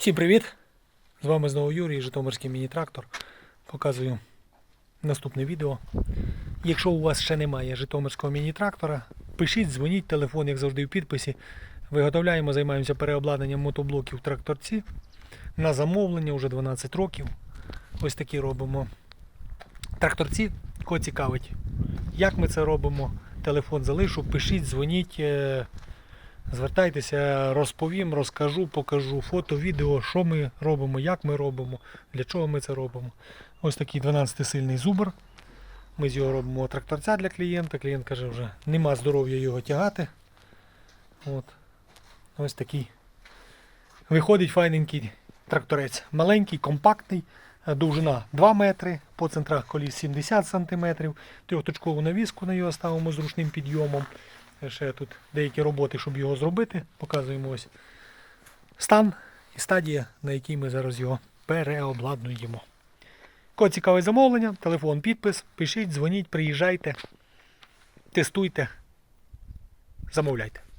Всім привіт! З вами знову Юрій, Житомирський міні-трактор. Показую наступне відео. Якщо у вас ще немає Житомирського міні-трактора, пишіть, дзвоніть, телефон, як завжди, в підписі. Виготовляємо, займаємося переобладнанням мотоблоків тракторці. На замовлення вже 12 років. Ось такі робимо тракторці. Кого цікавить, як ми це робимо, телефон залишу, пишіть, дзвоніть. Звертайтеся, розповім, розкажу, покажу фото, відео, що ми робимо, як ми робимо, для чого ми це робимо. Ось такий 12-сильний зубр. Ми з його робимо тракторця для клієнта. Клієнт каже, вже нема здоров'я його тягати. От. Ось такий. Виходить файненький тракторець. Маленький, компактний, довжина 2 метри, по центрах коліс 70 см. Трьохточкову навіску на його ставимо з ручним підйомом. Ще тут деякі роботи, щоб його зробити. Показуємо ось стан і стадія, на якій ми зараз його переобладнуємо. Кого цікаве замовлення, телефон, підпис, пишіть, дзвоніть, приїжджайте, тестуйте, замовляйте.